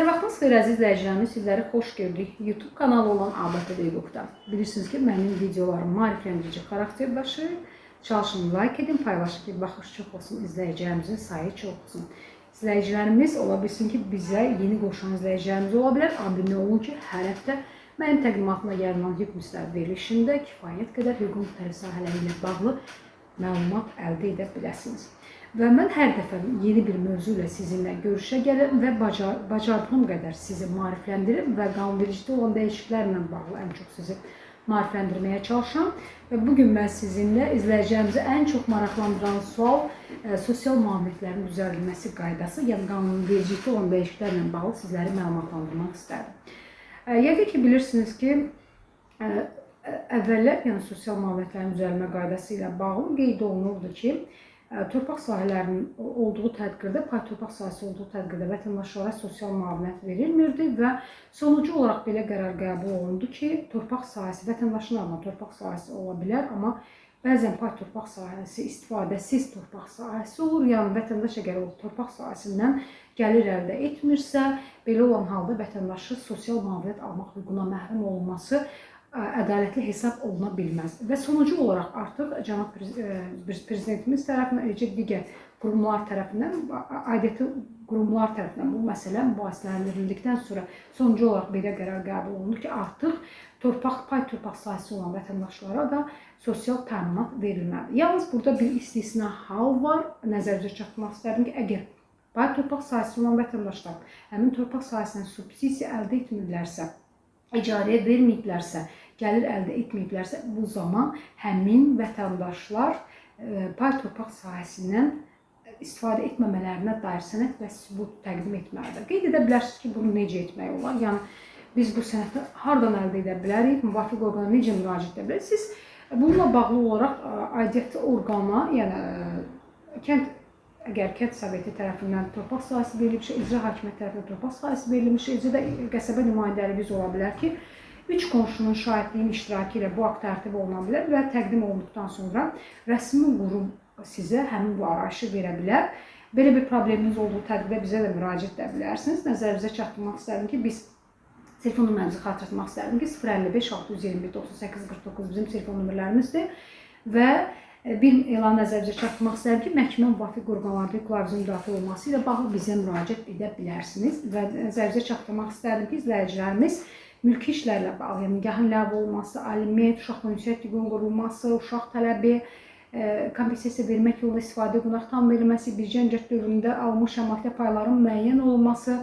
Hər vaxtınız xeyir əziz izləyicilərimiz, sizləri xoş gördük. YouTube kanalı olan ABT Diyaloqda. Bilirsiniz ki, mənim videolarım maarifləndirici xarakter daşıyır. Çalışın like edin, paylaşın ki, baxış çox olsun, izləyicilərimizin sayı çox olsun. İzləyicilərimiz ola bilsin ki, bizə yeni qoşan izləyicilərimiz ola bilər. Abunə olun ki, hər həftə mənim təqdimatıma yayınlanan hüquq verilişində kifayət qədər hüquq müxtəlif sahələri ilə bağlı məlumat əldə edə biləsiniz. Və mən hər dəfə yeni bir mövzu ilə sizinlə görüşə gəlirəm və bacar bacardığım qədər sizi maarifləndirim və qanunvericilikdə olan dəyişikliklərlə bağlı ən çox sizi maarifləndirməyə çalışıram. Və bu gün mən sizinlə izləyicilərimizi ən çox maraqlandıran sual e, sosial müavinətlərin düzəldilməsi qaydası, yəni qanunvericilikdə olan dəyişikliklərlə bağlı sizləri məlumatlandırmaq istərdim. E, yəqin ki bilirsiniz ki, e, əvvəllər, yəni sosial müavinətlərin düzəlmə qaydası ilə bağlı qeyd olunurdu ki, torpaq sahələrinin olduğu tədbirdə, pay torpaq sahəsi olduğu tədbirdə vətəndaşlara sosial müavinət verilmirdi və sonucu olaraq belə qərar qəbul olundu ki, torpaq sahəsi vətəndaşın adına torpaq sahəsi ola bilər, amma bəzən pay torpaq sahəsi istifadəsiz torpaq sahəsi olur. Yəni vətəndaş əgər o torpaq sahəsindən gəlir əldə etmirsə, belə olan halda vətəndaşı sosial müavinət almaq hüququna məhrum olunması ədalətli hesab oluna bilməz. Və sonucu olaraq artıq cənab prezidentimiz tərəfindən, eləcə digər qurumlar tərəfindən, aidiyyəti qurumlar tərəfindən bu məsələ mübahisələndirildikdən sonra sonucu olaraq belə qərar qəbul olundu ki, artıq torpaq, pay torpaq sahəsi olan vətəndaşlara da sosial təminat verilməlidir. Yalnız burada bir istisna hal var. Nəzərinizə çatdırmaq istərdim ki, əgər pay torpaq sahəsi olan vətəndaşlar həmin torpaq sahəsindən subsidiya əldə etmirlərsə, icarəyə verməyiblərsə, gəlir əldə etməyiblərsə, bu zaman həmin vətəndaşlar e, pay torpaq sahəsindən istifadə etməmələrinə dair sənəd və sübut təqdim etməlidir. Qeyd edə bilərsiniz ki, bunu necə etmək olar? Yəni biz bu sənədi hardan əldə edə bilərik? Müvafiq orqana necə müraciət edə bilərik? Siz bununla bağlı olaraq e, aidiyyəti orqana, yəni e, kənd əgər kənd soveti tərəfindən torpaq sahəsi verilmişsə, icra hakimiyyəti tərəfindən torpaq sahəsi verilmişsə, eləcə də qəsəbə nümayəndələrimiz ola bilər ki, üç qonşunun şahidliyin iştirakı ilə bu akt tərtib oluna bilər və təqdim olunduqdan sonra rəsmi qurum sizə həmin bu arayışı verə bilər. Belə bir probleminiz olduğu təqdirdə bizə də müraciət edə bilərsiniz. Nəzərinizə çatdırmaq istərdim ki, biz telefon nömrəmizi xatırlatmaq istərdim ki, 055 621 98 49 bizim telefon nömrələrimizdir və bir elan nəzərinizə çatdırmaq istərdim ki, məhkəmə müvafiq orqanlarda hüquqlarınızın müdafiə olması ilə bağlı bizə müraciət edə bilərsiniz və nəzərinizə çatdırmaq istərdim ki, izləyicilərimiz mülki işlərlə bağlı, yəni nigahın ləğv olunması, aliment, uşaq ünsiyyət hüququnun qurulması, uşaq tələbi, e, kompensasiya vermək yolunda istifadə qonaq verilməsi, bircə əncət dövründə almış əmlakda payların müəyyən olunması,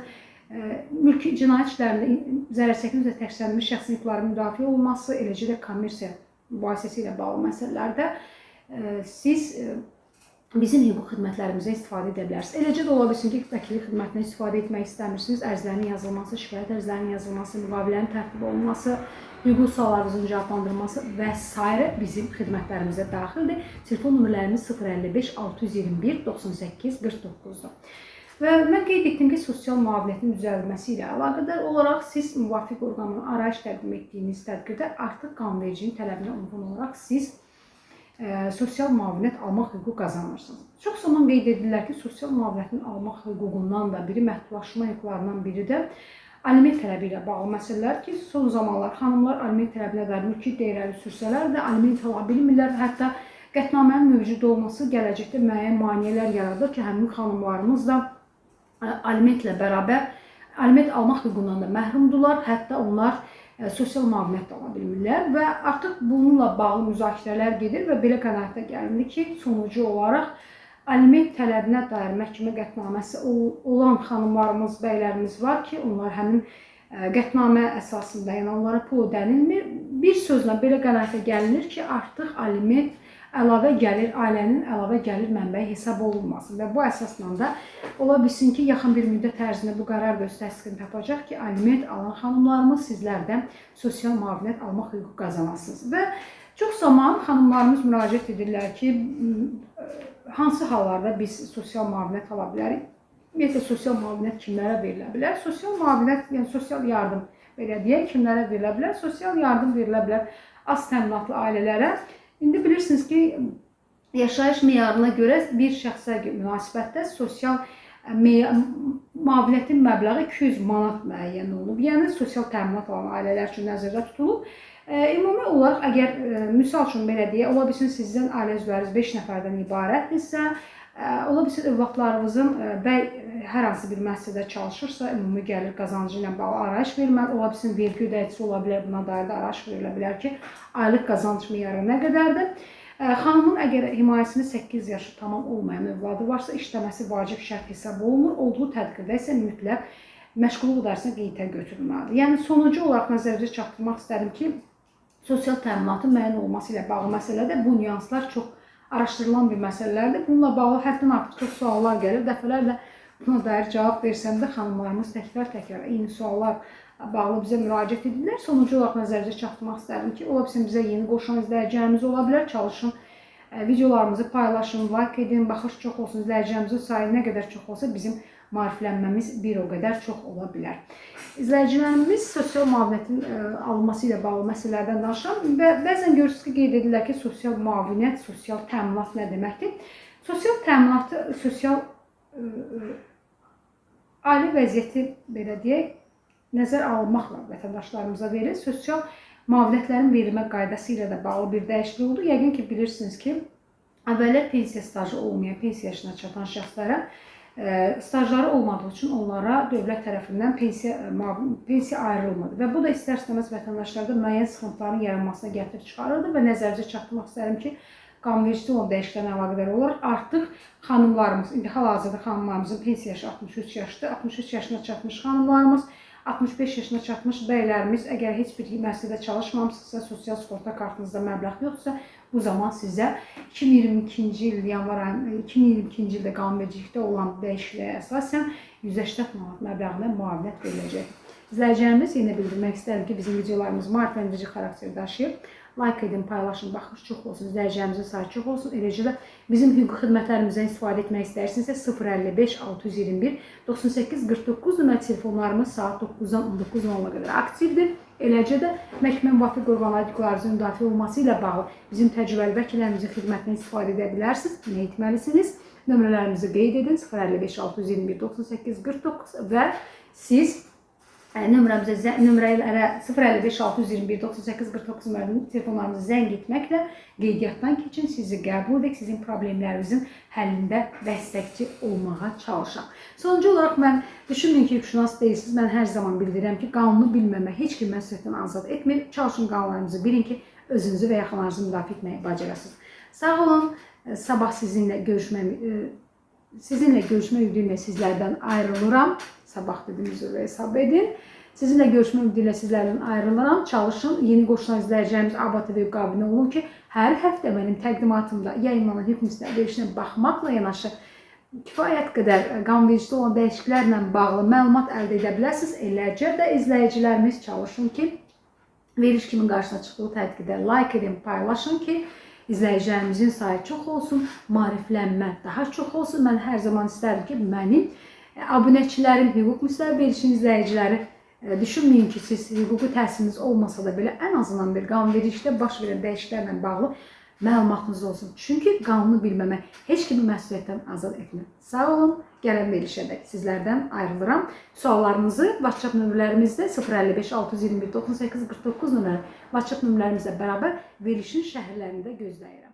e, mülki cinayət işlərində zərər çəkmiş və təqsirlənmiş şəxsin hüquqlarının müdafiə olunması, eləcə də kommersiya mübahisəsi ilə bağlı məsələlərdə e, siz bizim hüquq xidmətlərimizə istifadə edə bilərsiniz. Eləcə də ola bilsin ki, vəkillik xidmətindən istifadə etmək istəmirsiniz. Ərzlərin yazılması, şikayət ərzlərinin yazılması, müqavilənin tərtib olunması, hüquq suallarınızın cavablandırılması və s. bizim xidmətlərimizə daxildir. Telefon nömrələrimiz 055 621 98 49-dur. Və mən qeyd etdim ki, sosial müavinətin düzəldilməsi ilə əlaqədar olaraq siz müvafiq orqanın arayış təqdim etdiyiniz təqdirdə artıq qanunvericinin tələbinə uyğun olaraq siz ə, sosial müavinət almaq hüququ qazanırsınız. Çox zaman qeyd edirlər ki, sosial müavinətin almaq hüququndan da biri məhdudlaşma hüquqlarından biri də aliment tələbi ilə bağlı məsələlər ki, son zamanlar xanımlar aliment tələbinə dair mülki dəyərləri sürsələr də aliment ala bilmirlər. Hətta qətnamənin mövcud olması gələcəkdə müəyyən maneələr yaradır ki, həmin xanımlarımız da alimentlə bərabər aliment almaq hüququndan da məhrumdular. Hətta onlar sosial müavinət ala bilmirlər və artıq bununla bağlı müzakirələr gedir və belə qənaətə gəlinir ki, sonucu olaraq aliment tələbinə dair məhkəmə qətnaməsi olan xanımlarımız, bəylərimiz var ki, onlar həmin qətnamə əsasında, yəni onlara pul ödənilmir. Bir sözlə belə qənaətə gəlinir ki, artıq aliment əlavə gəlir, ailənin əlavə gəlir mənbəyi hesab olunmasın və bu əsasla da ola bilsin ki, yaxın bir müddət ərzində bu qərar öz təsdiqini tapacaq ki, aliment alan xanımlarımız sizlərdən sosial müavinət almaq hüququ qazanasınız və çox zaman xanımlarımız müraciət edirlər ki, hansı hallarda biz sosial müavinət ala bilərik? Ümumiyyətlə sosial müavinət kimlərə verilə bilər? Sosial müavinət, yəni sosial yardım belə deyək, kimlərə verilə bilər? Sosial yardım verilə bilər az təminatlı ailələrə İndi bilirsiniz ki, yaşayış meyarına görə bir şəxsə münasibətdə sosial me- müavinətin məbləği 200 manat müəyyən olunub. Yəni sosial təminat alan ailələr üçün nəzərdə tutulub. E, ümumi olaraq əgər e, misal üçün belə deyə, ola bilsin sizin ailə üzvləriniz 5 nəfərdən ibarətdirsə, e, ola bilsin övladlarınızın e, bəy e, hər hansı bir müəssisədə çalışırsa, ümumi gəlir qazancı ilə bağlı arayış verilməli. Ola bilsin vergi ödəyicisi ola bilər, buna dair də arayış verilə bilər ki, aylıq qazanc miyarı nə qədərdir? Xanımın əgər himayəsində 8 yaşı tamam olmayan övladı varsa, işləməsi vacib şərt hesab olunur. Olduğu təqdirdə isə mütləq məşğulluq idarəsinə qeydə götürülməlidir. Yəni sonucu olaraq nəzərinizə çatdırmaq istədim ki, sosial təminatın müəyyən olması ilə bağlı məsələdə bu nüanslar çox araşdırılan bir məsələlərdir. Bununla bağlı həddən artıq çox suallar gəlir. Dəfələrlə buna dair cavab versəm də xanımlarımız təkrar-təkrar eyni suallar bağlı bizə müraciət edirlər. Sonucu olaraq nəzərinizə çatdırmaq istərdim ki, ola bilsin bizə yeni qoşulan izləyicilərimiz ola bilər. Çalışın ə, videolarımızı paylaşın, like edin, baxış çox olsun. İzləyicilərimizin sayı nə qədər çox olsa bizim maariflənməmiz bir o qədər çox ola bilər. İzləyicilərimiz sosial müavinətin ə, alınması ilə bağlı məsələlərdən danışıram və bəzən görürsünüz ki, qeyd edirlər ki, sosial müavinət, sosial təminat nə deməkdir? Sosial təminatı sosial ə, ə, ali vəziyyəti belə deyək, nəzər alınmaqla vətəndaşlarımıza verilir. Sosial müavinətlərin verilmə qaydası ilə də bağlı bir dəyişiklik oldu. Yəqin ki, bilirsiniz ki, əvvəllər pensiya stajı olmayan, pensiya yaşına çatan şəxslərə stajları olmadığı üçün onlara dövlət tərəfindən pensiya pensiya ayrılmadı və bu da istər-istəməz vətəndaşlarda müəyyən sıxıntıların yaranmasına gətirib çıxarırdı və nəzərinizə çatdırmaq istərəm ki, qanunvericiliyə olan dəyişikliklərlə əlaqədar olaraq artıq xanımlarımız, indi hal-hazırda xanımlarımızın pensiya yaşı 63 yaşdır. 63 yaşına çatmış xanımlarımız 65 yaşına çatmış bəylərimiz, əgər heç bir müəssisədə çalışmamısınızsa, sosial sığorta kartınızda məbləğ yoxdursa, bu zaman sizə 2022-ci il yanvar ayının 2022-ci ildə qanunvericilikdə olan dəyişikliyə əsasən 180 manat məbləğində müavinət veriləcək. İzləyicilərimiz yenə bildirmək istərdim ki, bizim videolarımız maarifləndirici xarakter daşıyır. Like edin, paylaşın, baxış çox olsun, izləyicilərimizin sayı çox olsun. Eləcə də bizim hüquqi xidmətlərimizdən istifadə etmək istəyirsinizsə 055 621 98 49 nömrə telefonlarımız saat 9-dan 19:00-a qədər aktivdir. Eləcə də məhkəmə müvafiq orqanlarınızın müdafiə olması ilə bağlı bizim təcrübəli vəkillərimizin xidmətindən istifadə edə bilərsiniz. Nə etməlisiniz? Nömrələrimizi qeyd edin 055 621 98 49 və siz Nömrəmizə zə- nömrələrə 055 621 98 49 nömrəli telefonlarımıza zəng etməklə qeydiyyatdan keçin, sizi qəbul edək, sizin problemlərinizin həllində dəstəkçi olmağa çalışaq. Sonuncu olaraq mən düşünməyin ki, hüquqşünas deyilsiniz. Mən hər zaman bildirirəm ki, qanunu bilməmək heç kim məsuliyyətdən azad etmir. Çalışın qanunlarınızı bilin ki, özünüzü və yaxınlarınızı müdafiə etməyi bacarasınız. Sağ olun. Sabah sizinlə görüşmək ə, Sizinlə görüşmək ümidi ilə sizlərdən ayrılıram. Sabah dediyimizi hesab edin. Sizinlə görüşmək ümidi ilə sizlərdən ayrılıram. Çalışın, yeni qoşulan izləyicilərimiz ABA TV qabinə olun ki, hər həftə mənim təqdimatımda yayınlanan hüquq müstəqil verilişinə baxmaqla yanaşı kifayət qədər qanunvericilikdə olan dəyişikliklərlə bağlı məlumat əldə edə bilərsiniz. Eləcə də izləyicilərimiz çalışın ki, veriş kimin qarşısına çıxdığı tədqiqdə like edin, paylaşın ki, izləyicilərimizin sayı çox olsun, maariflənmə daha çox olsun. Mən hər zaman istərdim ki, mənim e, abunəçilərim, hüquq verilişin izləyiciləri e, düşünməyin ki, siz hüquqi təhsiliniz olmasa da belə ən azından bir qanunvericilikdə baş verən dəyişikliklərlə bağlı məlumatınız olsun. Çünki qanunu bilməmək heç kimi məsuliyyətdən azad etmir. Sağ olun. Gələn verilişədək sizlərdən ayrılıram. Suallarınızı WhatsApp nömrələrimizdə 055 621 98 49 nömrəli WhatsApp nömrələrimizlə bərabər verilişin şəhərlərində gözləyirəm.